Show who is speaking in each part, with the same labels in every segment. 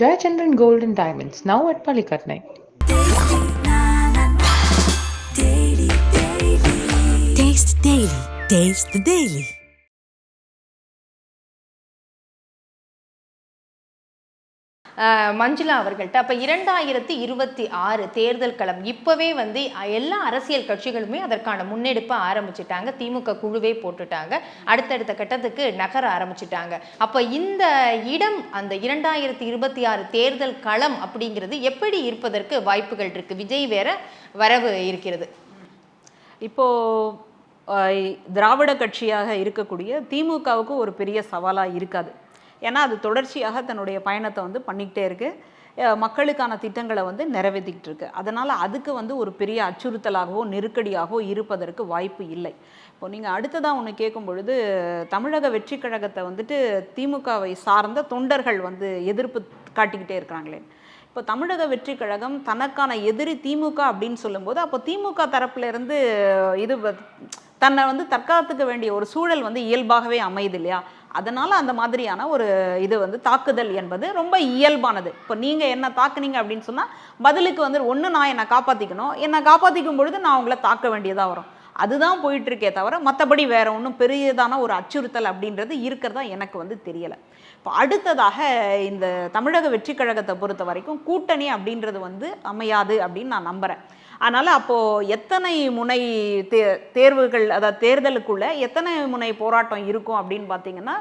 Speaker 1: Jayachandran Gold and Diamonds, now at Palikatnai.
Speaker 2: Taste Daily. Taste the Daily.
Speaker 3: Manjula அவர்கள்ட்ட. அப்போ இரண்டாயிரத்தி இருபத்தி ஆறு தேர்தல் களம் இப்போவே வந்து எல்லா அரசியல் கட்சிகளுமே அதற்கான முன்னெடுப்பை ஆரம்பிச்சிட்டாங்க. திமுக குழுவே போட்டுட்டாங்க. அடுத்தடுத்த கட்டத்துக்கு நகர ஆரம்பிச்சிட்டாங்க. அப்போ இந்த இடம் அந்த இரண்டாயிரத்தி இருபத்தி ஆறு தேர்தல் களம் அப்படிங்கிறது எப்படி இருப்பதற்கு வாய்ப்புகள் இருக்குது விஜய் வேற வரவு இருக்கிறது.
Speaker 4: இப்போ திராவிட கட்சியாக இருக்கக்கூடிய திமுகவுக்கு ஒரு பெரிய சவாலாக இருக்காது. ஏன்னா அது தொடர்ச்சியாக தன்னுடைய பயணத்தை வந்து பண்ணிக்கிட்டே இருக்கு. மக்களுக்கான திட்டங்களை வந்து நிறைவேற்றிக்கிட்டு இருக்கு. அதனால் அதுக்கு வந்து ஒரு பெரிய அச்சுறுத்தலாகவோ நெருக்கடியாகவோ இருப்பதற்கு வாய்ப்பு இல்லை. இப்போ நீங்கள் அடுத்ததாக ஒன்று கேட்கும் பொழுது தமிழக வெற்றி கழகத்தை வந்துட்டு திமுகவை சார்ந்த தொண்டர்கள் வந்து எதிர்ப்பு காட்டிக்கிட்டே இருக்கிறாங்களே. இப்போ தமிழக வெற்றி கழகம் தனக்கான எதிரி திமுக அப்படின்னு சொல்லும்போது அப்போ திமுக தரப்புலருந்து இது தன்னை வந்து தற்காத்துக்க வேண்டிய ஒரு சூழல் வந்து இயல்பாகவே அமையுது இல்லையா? அதனால அந்த மாதிரியான ஒரு இது வந்து தாக்குதல் என்பது ரொம்ப இயல்பானது. இப்போ நீங்க என்ன தாக்குனீங்க அப்படின்னு சொன்னா பதிலுக்கு வந்து ஒன்று நான் என்னை காப்பாத்திக்கணும். என்னை காப்பாத்திக்கும் பொழுது நான் உங்களை தாக்க வேண்டியதா வரும். அதுதான் போயிட்டு இருக்கே தவிர மற்றபடி வேற ஒன்றும் பெரியதான ஒரு அச்சுறுத்தல் அப்படின்றது இருக்கிறதா எனக்கு வந்து தெரியலை. இப்போ அடுத்ததாக இந்த தமிழக வெற்றி கழகத்தை பொறுத்த வரைக்கும் கூட்டணி அப்படின்றது வந்து அமையாது அப்படின்னு நான் நம்புகிறேன் அதனால் அப்போது எத்தனை முனை தே தேர்வுகள் அதாவது தேர்தலுக்குள்ளே எத்தனை முனை போராட்டம் இருக்கும் அப்படின்னு பார்த்தீங்கன்னா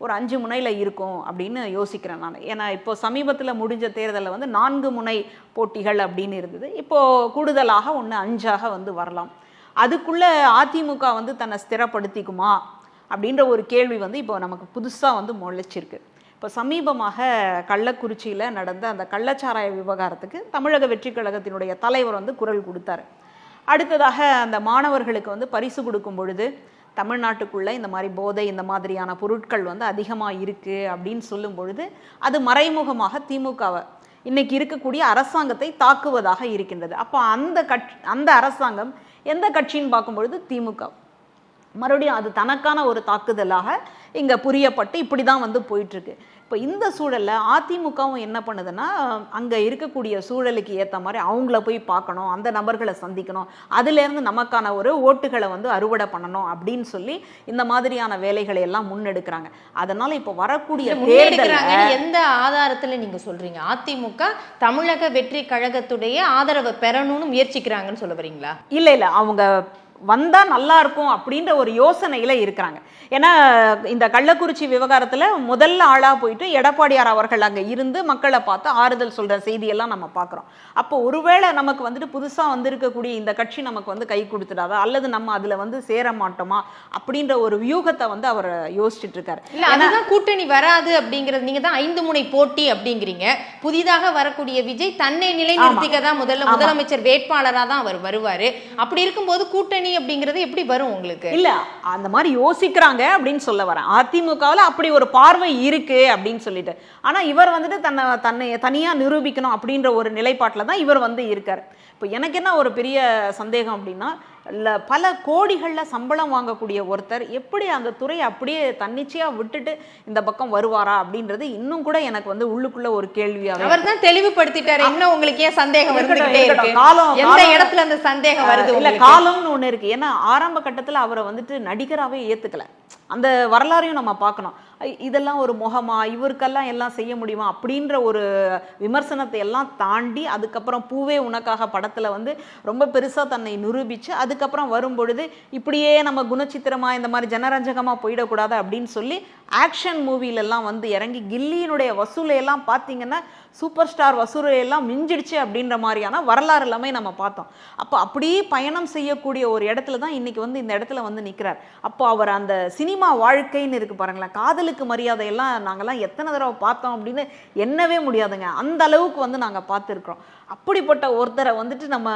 Speaker 4: ஒரு அஞ்சு முனையில் இருக்கும் அப்படின்னு யோசிக்கிறேன் நான். ஏன்னா இப்போ சமீபத்தில் முடிஞ்ச தேர்தலில் வந்து நான்கு முனை போட்டிகள் அப்படின்னு இருந்தது. இப்போது கூடுதலாக ஒன்று அஞ்சாக வந்து வரலாம். அதுக்குள்ளே அதிமுக வந்து தன்னை ஸ்திரப்படுத்திக்குமா? அப்படின்ற ஒரு கேள்வி வந்து இப்போ நமக்கு புதுசாக வந்து முளைச்சிருக்கு. இப்போ சமீபமாக கள்ளக்குறிச்சியில் நடந்த அந்த கள்ளச்சாராய விவகாரத்துக்கு தமிழக வெற்றி கழகத்தினுடைய தலைவர் வந்து குரல் கொடுத்தாரு. அடுத்ததாக அந்த மாணவர்களுக்கு வந்து பரிசு கொடுக்கும் பொழுது தமிழ்நாட்டுக்குள்ளே இந்த மாதிரி போதை இந்த மாதிரியான பொருட்கள் வந்து அதிகமாக இருக்குது அப்படின்னு சொல்லும் பொழுது அது மறைமுகமாக திமுகவை இன்னைக்கு இருக்கக்கூடிய அரசாங்கத்தை தாக்குவதாக இருக்கின்றது. அப்போ அந்த கட்சி அந்த அரசாங்கம் எந்த கட்சின்னு பார்க்கும் பொழுது திமுக. மறுபடியும் அது தனக்கான ஒரு தாக்குதலாக இங்கே புரியப்பட்டு இப்படி தான் வந்து போயிட்டுருக்கு. இப்போ இந்த சூழலில் அதிமுகவும் என்ன பண்ணுதுன்னா அங்கே இருக்கக்கூடிய சூழலுக்கு ஏற்ற மாதிரி அவங்கள போய் பார்க்கணும் அந்த நபர்களை சந்திக்கணும் அதுலேருந்து நமக்கான ஒரு ஓட்டுகளை வந்து அறுவடை பண்ணணும் அப்படின்னு சொல்லி இந்த மாதிரியான வேலைகளை எல்லாம் முன்னெடுக்கிறாங்க. அதனால இப்போ வரக்கூடிய
Speaker 3: முன்னெடுக்கிறாங்கன்னு எந்த ஆதாரத்துல நீங்க சொல்றீங்க? அதிமுக தமிழக வெற்றி கழகத்துடைய ஆதரவை பெறணும்னு முயற்சிக்கிறாங்கன்னு சொல்ல வரீங்களா?
Speaker 4: இல்லை இல்லை அவங்க வந்தா நல்லா இருக்கும் அப்படின்ற ஒரு யோசனையில இருக்கிறாங்க. ஏன்னா இந்த கள்ளக்குறிச்சி விவகாரத்துல முதல்ல ஆளா போயிட்டு எடப்பாடியார் அவர்கள் அங்க இருந்து மக்களை பார்த்து ஆறுதல் சொல்ற செய்தியெல்லாம் நம்ம பார்க்குறோம். அப்போ ஒருவேளை நமக்கு வந்துட்டு புதுசா வந்திருக்கக்கூடிய இந்த கட்சி நமக்கு வந்து கை கொடுத்துடாதா? அல்லது நம்ம அதுல வந்து சேர மாட்டோமா? அப்படின்ற ஒரு வியூகத்தை வந்து அவர் யோசிச்சுட்டு இருக்காரு.
Speaker 3: இல்ல அதுதான் கூட்டணி வராது அப்படிங்கிறது. நீங்க தான் ஐந்து முனை போட்டி அப்படிங்கிறீங்க. புதிதாக வரக்கூடிய விஜய் தன்னை நிலைநிறுத்திக்க தான் முதல்ல. முதலமைச்சர் வேட்பாளரா தான் அவர் வருவாரு. அப்படி இருக்கும்போது கூட்டணி அப்படிங்கிறது எப்படி வரும் உங்களுக்கு?
Speaker 4: இல்ல அந்த மாதிரி யோசிக்கிறாங்க அப்படின்னு சொல்ல வரேன். அதிமுகவில் அப்படி ஒரு பார்வை இருக்கு அப்படின்னு சொல்லிட்டு. ஆனா இவர் வந்துட்டு தன்னை தன்னை தனியா நிரூபிக்கணும் அப்படின்ற ஒரு நிலைப்பாட்டில் தான் இவர் வந்து இருக்காரு. இப்போ எனக்கு என்ன ஒரு பெரிய சந்தேகம் அப்படின்னா பல கோடிகள்ல சம்பளம் வாங்கக்கூடிய ஒருத்தர் எப்படி அந்த துறையை அப்படியே தன்னிச்சையா விட்டுட்டு இந்த பக்கம் வருவாரா அப்படின்றது இன்னும் கூட எனக்கு வந்து உள்ளுக்குள்ள ஒரு கேள்வியாவே
Speaker 3: அவர் தான் தெளிவுபடுத்திட்டாரு இன்னும் உங்களுக்கு ஏன் சந்தேகம்.
Speaker 4: காலம்,
Speaker 3: எந்த. இடத்துல அந்த சந்தேகம் வருது
Speaker 4: இல்ல? காலம்னு ஒண்ணு இருக்கு ஏன்னா ஆரம்ப கட்டத்துல அவரை வந்துட்டு நடிகராவே ஏத்துக்கல அந்த வரலாறையும் நம்ம பார்க்கணும். இதெல்லாம் ஒரு முகமா இவருக்கெல்லாம் எல்லாம் செய்ய முடியுமா அப்படின்ற ஒரு விமர்சனத்தை எல்லாம் தாண்டி அதுக்கப்புறம் பூவே உனக்காக படத்தில் வந்து ரொம்ப பெருசாக தன்னை நிரூபித்து அதுக்கப்புறம் வரும் பொழுது இப்படியே நம்ம குணச்சித்திரமாக இந்த மாதிரி ஜனரஞ்சகமாக போயிடக்கூடாது அப்படின்னு சொல்லி ஆக்ஷன் மூவிலெல்லாம் வந்து இறங்கி கில்லியினுடைய வசூலையெல்லாம் பார்த்தீங்கன்னா சூப்பர் ஸ்டார் வசூலையெல்லாம் மிஞ்சிடுச்சு அப்படின்ற மாதிரியான வரலாறு எல்லாமே நம்ம பார்த்தோம். அப்போ அப்படியே பயணம் செய்யக்கூடிய ஒரு இடத்துல தான் இன்னைக்கு வந்து இந்த இடத்துல வந்து நிற்கிறார் அப்போ அவர் அந்த சினிமா வாழ்க்கைன்னு இருக்குது பாருங்களேன் காதலுக்கு மரியாதையெல்லாம் நாங்கள்லாம் எத்தனை தடவை பார்த்தோம் அப்படின்னு எண்ணவே முடியாதுங்க. அந்த அளவுக்கு வந்து நாங்கள் பார்த்துருக்குறோம். அப்படிப்பட்ட ஒருத்தரை வந்துட்டு நம்ம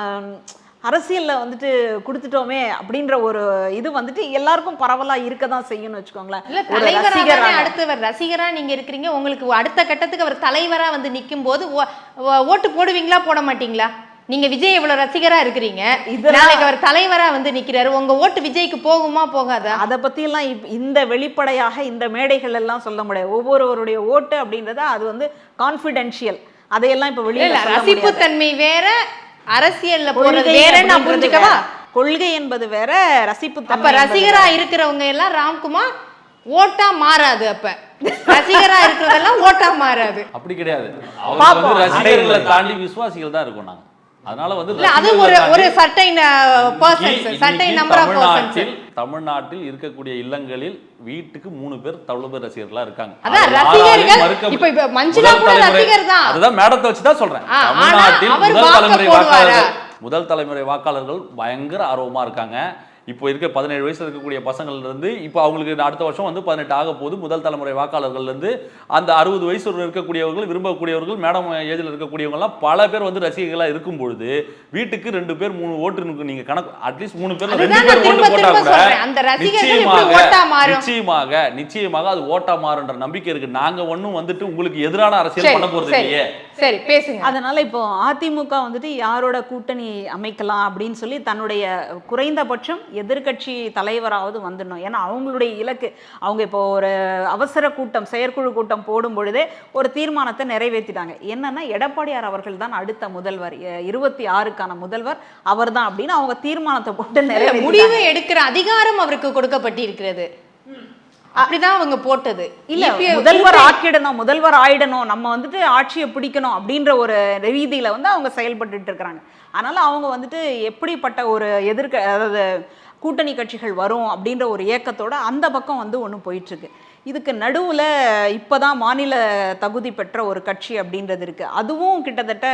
Speaker 4: அரசியல்ல வந்துட்டு கொடுத்துட்டோமே அப்படின்ற ஒரு இது வந்துட்டு எல்லாருக்கும் பரவலா இருக்க தான் செய்யணும்னு வச்சுக்கோங்களேன் ரசிகராக.
Speaker 3: அடுத்தவர். ரசிகரா நீங்க இருக்கிறீங்க உங்களுக்கு அடுத்த கட்டத்துக்கு அவர் தலைவரா வந்து நிக்கும் போது ஓட்டு போடுவீங்களா போட மாட்டீங்களா? நீங்க விஜய் இவ்வளவு ரசிகரா இருக்கிறீங்க. நாளைக்கு அவர் தலைவரா வந்து நிக்கிறாரு. உங்க ஓட்டு விஜய்க்கு போகுமா போகாதா?
Speaker 4: அதை பற்றியெல்லாம் இப் இந்த வெளிப்படையாக இந்த மேடைகள் எல்லாம் சொல்ல முடியாது. ஒவ்வொருவருடைய ஓட்டு அப்படின்றத அது வந்து கான்ஃபிடென்ஷியல் அதையெல்லாம் இப்போ வெளியில
Speaker 3: ரசிப்பு. தன்மை வேற அரசியல்ல போறது
Speaker 4: கொள்கை
Speaker 3: வேற நான் புரிஞ்சுக்கவா.
Speaker 4: கொள்கை என்பது வேற ரசிப்பு
Speaker 3: அப்ப ரசிகரா இருக்கிறவங்க எல்லாம் ராம்குமார் ஓட்டா மாறாது அப்ப. ரசிகரா இருக்கிறதெல்லாம் ஓட்டா மாறாது.
Speaker 5: அப்படி கிடையாது. அவங்க வந்து ரசிகர்களை தாண்டி விசுவாசிகள் தான் இருக்கும் நாங்க. அதனால வந்து
Speaker 3: அது ஒரு ஒரு certain persons certain number of persons
Speaker 5: தமிழ்நாட்டில் தமிழ்நாட்டில் இருக்கக்கூடிய இல்லங்களில் வீட்டுக்கு மூணு பேர் தவளவு ரசிகர்களா இருக்காங்க.
Speaker 3: அதான்
Speaker 5: அது
Speaker 3: ரசிகர்கள்,
Speaker 5: யாராலையும் மறுக்க
Speaker 3: இப்ப- இப்ப மஞ்சுளா
Speaker 5: முதல்
Speaker 3: கூட
Speaker 5: தலைமுறை-
Speaker 3: ரசிகர் தான்.
Speaker 5: அதுதான் மேடத்தை வச்சு தான் சொல்றேன். தமிழ்நாட்டில் முதல் தலைமுறை? வாக்காளர்கள் முதல் தலைமுறை வாக்காளர்கள் பயங்கர ஆர்வமா இருக்காங்க. இப்போ இருக்க பதினேழு வயசுல இருக்கக்கூடிய பசங்கள்ல இருந்து இப்போ அவங்களுக்கு அடுத்த வருஷம் வந்து பதினெட்டு ஆக போகுது. முதல் தலைமுறை வாக்காளர்கள்ல இருந்து அந்த அறுபது வயசு இருக்கக்கூடியவர்கள் விரும்பக்கூடியவர்கள் மேடம் ஏஜ்ல இருக்கக்கூடியவங்க எல்லாம் பல பேர் வந்து ரசிகர்களா இருக்கும் பொழுது வீட்டுக்கு ரெண்டு பேர் மூணு ஓட்டு நீங்க கணக்கு அட்லீஸ்ட் மூணு பேர் ரெண்டு பேர் ஓட்டு
Speaker 3: திரும்ப
Speaker 5: போட்டா
Speaker 3: திரும்ப
Speaker 5: கூட நிச்சயமாக? நிச்சயமாக நிச்சயமாக அது ஓட்டா மாறுன்ற நம்பிக்கை இருக்கு. நாங்க ஒண்ணும் வந்துட்டு உங்களுக்கு எதிரான அரசியல் பண்ண போறது
Speaker 3: சரி.
Speaker 5: இல்லையே.
Speaker 3: சரி பேசுங்க.
Speaker 4: அதனால இப்போ அதிமுக வந்துட்டு யாரோட கூட்டணி அமைக்கலாம் அப்படின்னு சொல்லி தன்னுடைய குறைந்தபட்சம் எதிர்க்கட்சி தலைவராவது வந்துடணும். ஏன்னா அவங்களுடைய இலக்கு. அவங்க இப்போ ஒரு அவசர கூட்டம் செயற்குழு கூட்டம் போடும் பொழுதே ஒரு தீர்மானத்தை நிறைவேற்றிட்டாங்க. என்னன்னா எடப்பாடியார் அவர்கள் தான் அடுத்த முதல்வர். இருபத்தி ஆறுக்கான முதல்வர் அவர்தான் அப்படின்னு அவங்க தீர்மானத்தை போட்டு
Speaker 3: முடிவு எடுக்கிற அதிகாரம் அவருக்கு கொடுக்கப்பட்டிருக்கிறது. அப்படிதான் அவங்க போட்டது.
Speaker 4: இல்ல
Speaker 3: EPF
Speaker 4: முதல்வர் ஆக்கிடணும் முதல்வர் ஆயிடணும் நம்ம வந்துட்டு ஆட்சியை பிடிக்கணும் அப்படின்ற ஒரு ரீதியில வந்து அவங்க செயல்பட்டுட்டு இருக்கிறாங்க. அதனால அவங்க வந்துட்டு எப்படிப்பட்ட ஒரு எதிர்க்க அதாவது கூட்டணி கட்சிகள் வரும் அப்படின்ற ஒரு ஏக்கத்தோட அந்த பக்கம் வந்து ஒன்று போயிட்டு இருக்கு இதுக்கு நடுவுல இப்பதான் மாநில தகுதி பெற்ற ஒரு கட்சி அப்படின்றது இருக்கு. அதுவும் கிட்டத்தட்ட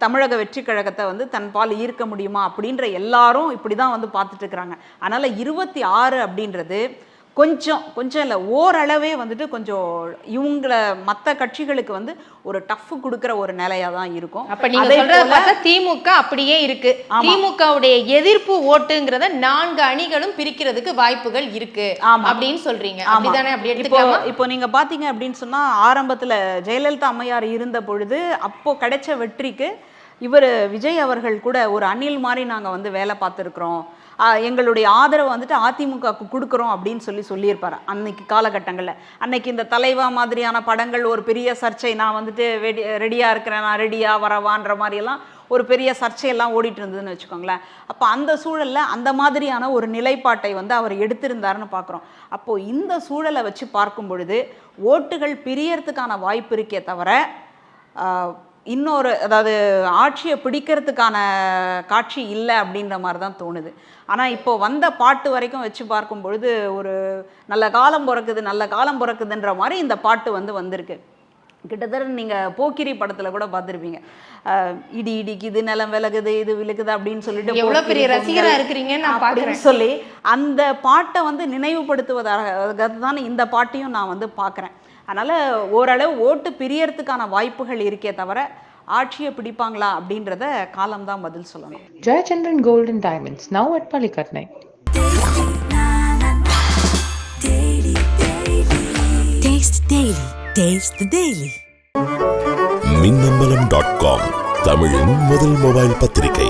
Speaker 4: தமிழக வெற்றி கழகத்தை வந்து தன் பால் ஈர்க்க முடியுமா அப்படின்ற எல்லாரும் இப்படி தான் வந்து பார்த்துட்டு இருக்கிறாங்க. அதனால இருபத்தி ஆறு அப்படின்றது கொஞ்சம் கொஞ்சம் இல்லை ஓரளவே வந்துட்டு கொஞ்சம் இவங்கள மற்ற கட்சிகளுக்கு வந்து ஒரு டஃப் கொடுக்குற ஒரு நிலையா தான் இருக்கும்
Speaker 3: அப்ப நீங்க
Speaker 4: அதே
Speaker 3: சொல்றத
Speaker 4: போல-
Speaker 3: பார்த்தா திமுக அப்படியே இருக்கு. திமுகவுடைய எதிர்ப்பு ஓட்டுங்கிறத நான்கு அணிகளும் பிரிக்கிறதுக்கு வாய்ப்புகள் இருக்கு. அப்படின்னு சொல்றீங்க. அப்படிதானே அப்படி
Speaker 4: இப்போ இப்போ நீங்க பாத்தீங்க அப்படின்னு சொன்னா ஆரம்பத்துல ஜெயலலிதா அம்மையார் இருந்த பொழுது அப்போ கிடைச்ச வெற்றிக்கு இவர் விஜய் அவர்கள் கூட ஒரு அணில் மாதிரி நாங்கள் வந்து வேலை பார்த்துருக்குறோம். எங்களுடைய ஆதரவை வந்துட்டு அதிமுகவுக்கு கொடுக்குறோம் அப்படின்னு சொல்லி சொல்லியிருப்பார் அன்னைக்கு காலகட்டங்களில். அன்னைக்கு இந்த தலைவா மாதிரியான படங்கள் ஒரு பெரிய சர்ச்சை நான் வந்துட்டு ரெடி ரெடியாக இருக்கிறேன் நான் ரெடியாக வரவான்ற மாதிரியெல்லாம் ஒரு பெரிய சர்ச்சையெல்லாம் ஓடிட்டு இருந்ததுன்னு வச்சுக்கோங்களேன். அப்போ அந்த சூழலில் அந்த மாதிரியான ஒரு நிலைப்பாட்டை வந்து அவர் எடுத்திருந்தாருன்னு பார்க்குறோம் அப்போது இந்த சூழலை வச்சு பார்க்கும் பொழுது ஓட்டுகள் பிரியறதுக்கான வாய்ப்பு இருக்கே தவிர இன்னொரு அதாவது ஆட்சியை பிடிக்கிறதுக்கான காட்சி இல்லை அப்படின்ற மாதிரி தான் தோணுது. ஆனால் இப்போ வந்த பாட்டு வரைக்கும் வச்சு பார்க்கும் பொழுது ஒரு நல்ல காலம் பிறக்குது நல்ல காலம் பிறக்குதுன்ற மாதிரி இந்த பாட்டு வந்து வந்திருக்கு. கிட்டத்தட்ட நீங்கள் போக்கிரி படத்தில் கூட பார்த்துருப்பீங்க. அஹ், இடி இடிக்குது நிலம் விலகுது இது விழுகுது அப்படின்னு சொல்லிட்டு
Speaker 3: எவ்வளவு
Speaker 4: போக்கிரி
Speaker 3: பெரிய
Speaker 4: பொங்கல்
Speaker 3: ரசிகரா இருக்கிறீங்கன்னு நான்
Speaker 4: அப்படின்னு. சொல்லி அந்த பாட்டை வந்து நினைவுபடுத்துவதாக தான் இந்த பாட்டையும் நான் வந்து பார்க்குறேன். அதனால் ஓரளவு ஓட்டு பிரியறதுக்கான வாய்ப்புகள் இருக்கே தவிர ஆட்சியை பிடிப்பாங்களா அப்படின்றத காலம்தான் பதில் சொல்லணும்
Speaker 1: at Palikatnai.
Speaker 2: Taste Daily. Taste the Daily.
Speaker 6: Minnambalam dot com தமிழின் முதல் மொபைல் பத்திரிகை